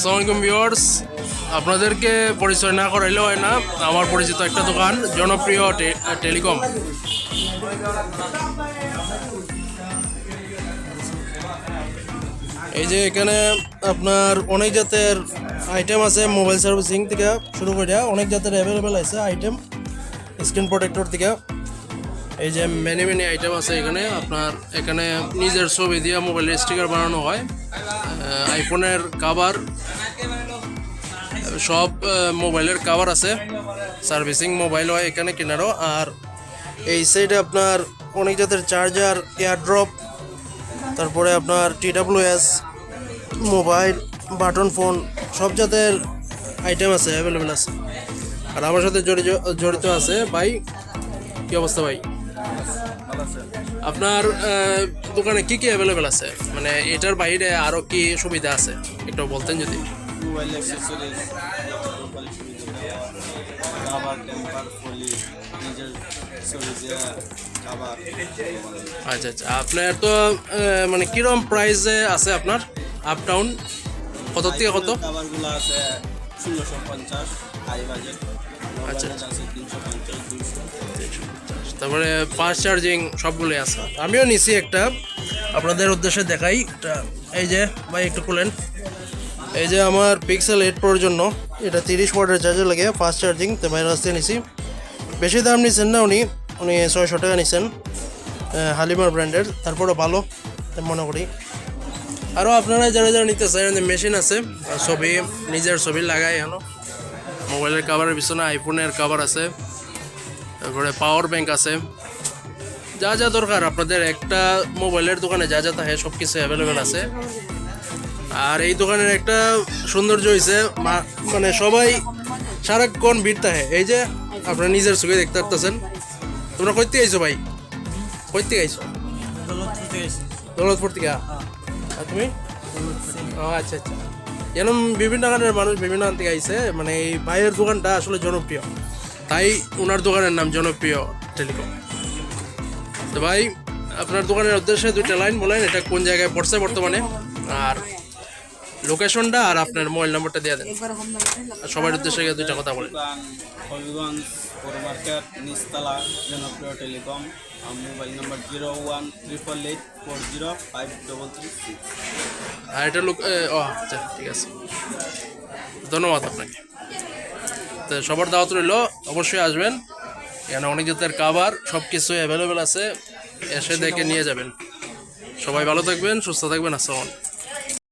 আসসালামু আলাইকুম আপনাদেরকে পরিচয় না করাইলেও হয় না, আমার পরিচিত একটা দোকান, জনপ্রিয় টেলিকম। এই যে এখানে আপনার অনেক জাতের আইটেম আছে মোবাইল সার্ভিসিং থেকে শুরু করে, অনেক জাতের অ্যাভেলেবেল আছে আইটেম স্ক্রিন প্রোটেক্টর থেকে। এই যে মেনি মেনি আইটেম আছে এখানে, আপনার এখানে নিজের ছবি দিয়ে মোবাইলের স্টিকার বানানো হয়। আইফোনের কাভার সব মোবাইলের কাভার আছে। সার্ভিসিং মোবাইল হয় এখানে কেনারও। আর এই সাইডে আপনার অনেক জাতের চার্জার এয়ারড্রপ তারপরে আপনার T TWS mobile button phone সব জাতের আইটেম আছে অ্যাভেলেবেল আছে। আর আমার সাথে জড়িত জড়িত আছে ভাই। কি অবস্থা ভাই? আপনার দোকানে কি কি অ্যাভেলেবেল আছে? মানে এটার বাইরে আরও কি সুবিধা আছে? একটু বলতেন যদি। মোবাইল অ্যাক্সেসরিজ কাবার টেম্পার ফলি নিজের কাবার আচ্ছা আচ্ছা। আপনার তো মানে কিরম প্রাইসে আছে আপনার? আপ ডাউন কত থেকে কত? কাবারগুলো আছে ষোলোশো পঞ্চাশ হাই বাজেট আচ্ছা। তারপরে ফাস্ট চার্জিং সবগুলোই আছে। আমিও নিছি একটা। আপনাদের উদ্দেশ্যে দেখাই। এই যে, ভাই, একটু খুলেন। এই যে আমার পিক্সেল এইট প্রোর জন্য, এটা তিরিশ ওয়াটের চার্জার লাগে ফাস্ট চার্জিং তো বাইরের কাছ নিছি। বেশি দাম নিছেন না উনি উনি ছয়শো টাকা নিছেন হালিমার ব্র্যান্ডের তারপরে ভালো মনে করি। আরও আপনারা যারা যারা নিতে চান মেশিন আছে ছবি, নিজের ছবি লাগাই এখনও। মোবাইলের কাভারের পিছনে আইফোনের কাভার আছে, তারপরে পাওয়ার ব্যাংক আছে। যা যা দরকার, আপনাদের একটা মোবাইলের দোকানে যা যা থাকে সব কিছু অ্যাভেলেবেল আছে। আর এই দোকানের একটা সৌন্দর্য হয়েছে মানে সবাই সারাক্ষণ ভিড় থাকে। এই যে আপনারা নিজের চোখে দেখতে পারতেছেন। তোমরা কই থেকে আইছো ভাই? কই থেকে আইছো? দৌলতপুর থেকে? আর তুমি? ও আচ্ছা আচ্ছা। এরকম বিভিন্ন ধরনের মানুষ বিভিন্ন গান থেকে মানে এই ভাইয়ের দোকানটা আসলে জনপ্রিয়। তাই ওনার দোকানের নাম জনপ্রিয় টেলিকম। তো ভাই, আপনার দোকানের উদ্দেশ্যে দুইটা লাইন বলেন, এটা কোন জায়গায় পড়ছে বর্তমানে? আর লোকেশনটা আর আপনার মোবাইল নাম্বারটা দিয়ে দেন। আর সবার উদ্দেশ্যে গিয়ে দুইটা কথা বলেন। হবিগঞ্জ মার্কেট জনপ্রিয় telecom. Mobile number zero one triple eight four zero five double three six আর এটা লোক ও আচ্ছা ঠিক আছে। ধন্যবাদ আপনাকে। তো সবার দাওয়াত রইল অবশ্যই আসবেন। এখানে অনেক জাতের কাবার সব কিছু অ্যাভেলেবেল আছে। এসে দেখে নিয়ে যাবেন। সবাই ভালো থাকবেন সুস্থ থাকবেন আসসালাম